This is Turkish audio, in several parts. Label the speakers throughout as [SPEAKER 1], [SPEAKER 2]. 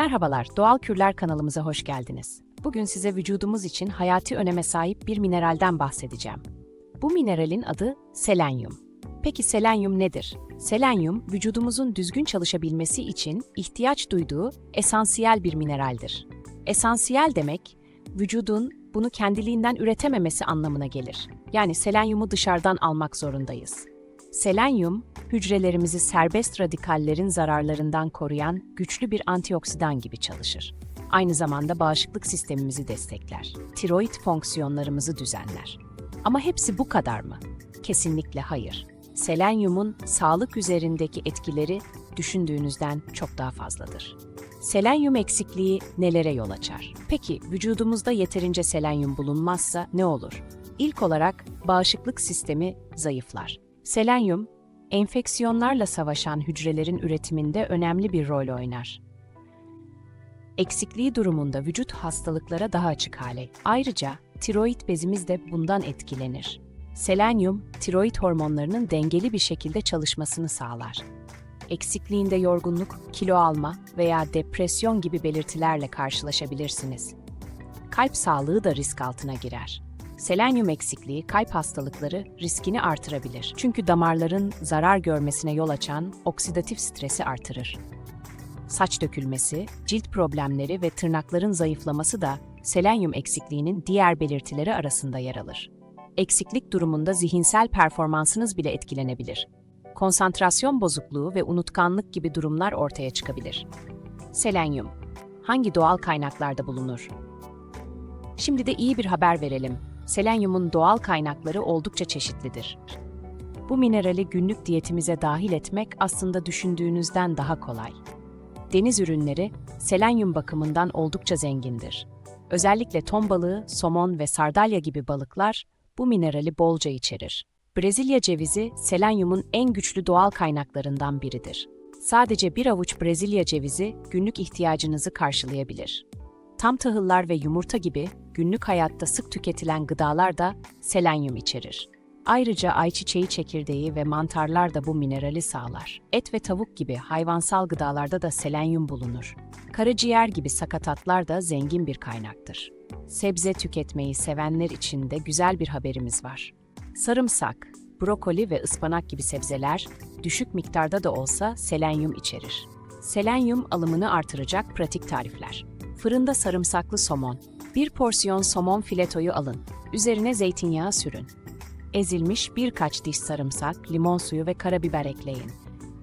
[SPEAKER 1] Merhabalar, Doğal Kürler kanalımıza hoş geldiniz. Bugün size vücudumuz için hayati öneme sahip bir mineralden bahsedeceğim. Bu mineralin adı selenyum. Peki selenyum nedir? Selenyum, vücudumuzun düzgün çalışabilmesi için ihtiyaç duyduğu esansiyel bir mineraldir. Esansiyel demek, vücudun bunu kendiliğinden üretememesi anlamına gelir. Yani selenyumu dışarıdan almak zorundayız. Selenyum, hücrelerimizi serbest radikallerin zararlarından koruyan güçlü bir antioksidan gibi çalışır. Aynı zamanda bağışıklık sistemimizi destekler. Tiroid fonksiyonlarımızı düzenler. Ama hepsi bu kadar mı? Kesinlikle hayır. Selenyumun sağlık üzerindeki etkileri düşündüğünüzden çok daha fazladır. Selenyum eksikliği nelere yol açar? Peki vücudumuzda yeterince selenyum bulunmazsa ne olur? İlk olarak bağışıklık sistemi zayıflar. Selenyum, enfeksiyonlarla savaşan hücrelerin üretiminde önemli bir rol oynar. Eksikliği durumunda vücut hastalıklara daha açık hale. Ayrıca tiroid bezimiz de bundan etkilenir. Selenyum, tiroid hormonlarının dengeli bir şekilde çalışmasını sağlar. Eksikliğinde yorgunluk, kilo alma veya depresyon gibi belirtilerle karşılaşabilirsiniz. Kalp sağlığı da risk altına girer. Selenyum eksikliği kalp hastalıkları riskini artırabilir. Çünkü damarların zarar görmesine yol açan oksidatif stresi artırır. Saç dökülmesi, cilt problemleri ve tırnakların zayıflaması da selenyum eksikliğinin diğer belirtileri arasında yer alır. Eksiklik durumunda zihinsel performansınız bile etkilenebilir. Konsantrasyon bozukluğu ve unutkanlık gibi durumlar ortaya çıkabilir. Selenyum hangi doğal kaynaklarda bulunur? Şimdi de iyi bir haber verelim. Selenyumun doğal kaynakları oldukça çeşitlidir. Bu minerali günlük diyetimize dahil etmek aslında düşündüğünüzden daha kolay. Deniz ürünleri selenyum bakımından oldukça zengindir. Özellikle ton balığı, somon ve sardalya gibi balıklar bu minerali bolca içerir. Brezilya cevizi selenyumun en güçlü doğal kaynaklarından biridir. Sadece bir avuç Brezilya cevizi günlük ihtiyacınızı karşılayabilir. Tam tahıllar ve yumurta gibi günlük hayatta sık tüketilen gıdalar da selenyum içerir. Ayrıca ayçiçeği çekirdeği ve mantarlar da bu minerali sağlar. Et ve tavuk gibi hayvansal gıdalarda da selenyum bulunur. Karaciğer gibi sakatatlar da zengin bir kaynaktır. Sebze tüketmeyi sevenler için de güzel bir haberimiz var. Sarımsak, brokoli ve ıspanak gibi sebzeler düşük miktarda da olsa selenyum içerir. Selenyum alımını artıracak pratik tarifler. Fırında sarımsaklı somon. Bir porsiyon somon filetoyu alın. Üzerine zeytinyağı sürün. Ezilmiş birkaç diş sarımsak, limon suyu ve karabiber ekleyin.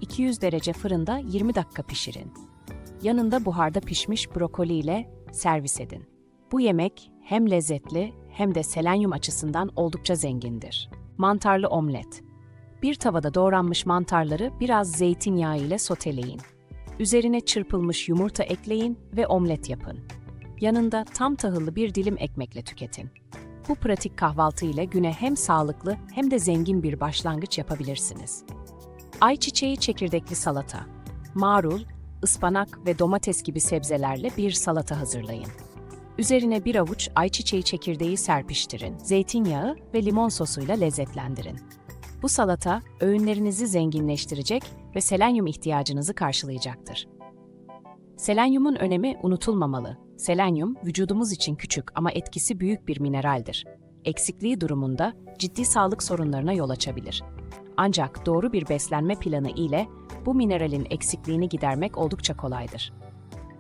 [SPEAKER 1] 200 derece fırında 20 dakika pişirin. Yanında buharda pişmiş brokoli ile servis edin. Bu yemek hem lezzetli hem de selenyum açısından oldukça zengindir. Mantarlı omlet. Bir tavada doğranmış mantarları biraz zeytinyağı ile soteleyin. Üzerine çırpılmış yumurta ekleyin ve omlet yapın. Yanında tam tahıllı bir dilim ekmekle tüketin. Bu pratik kahvaltı ile güne hem sağlıklı hem de zengin bir başlangıç yapabilirsiniz. Ayçiçeği çekirdekli salata. Marul, ıspanak ve domates gibi sebzelerle bir salata hazırlayın. Üzerine bir avuç ayçiçeği çekirdeği serpiştirin. Zeytinyağı ve limon sosuyla lezzetlendirin. Bu salata öğünlerinizi zenginleştirecek ve selenyum ihtiyacınızı karşılayacaktır. Selenyumun önemi unutulmamalı. Selenyum vücudumuz için küçük ama etkisi büyük bir mineraldir. Eksikliği durumunda ciddi sağlık sorunlarına yol açabilir. Ancak doğru bir beslenme planı ile bu mineralin eksikliğini gidermek oldukça kolaydır.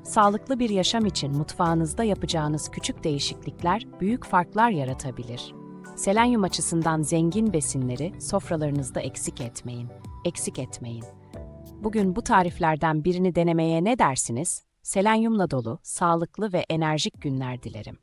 [SPEAKER 1] Sağlıklı bir yaşam için mutfağınızda yapacağınız küçük değişiklikler büyük farklar yaratabilir. Selenyum açısından zengin besinleri sofralarınızda eksik etmeyin. Eksik etmeyin. Bugün bu tariflerden birini denemeye ne dersiniz? Selenyumla dolu, sağlıklı ve enerjik günler dilerim.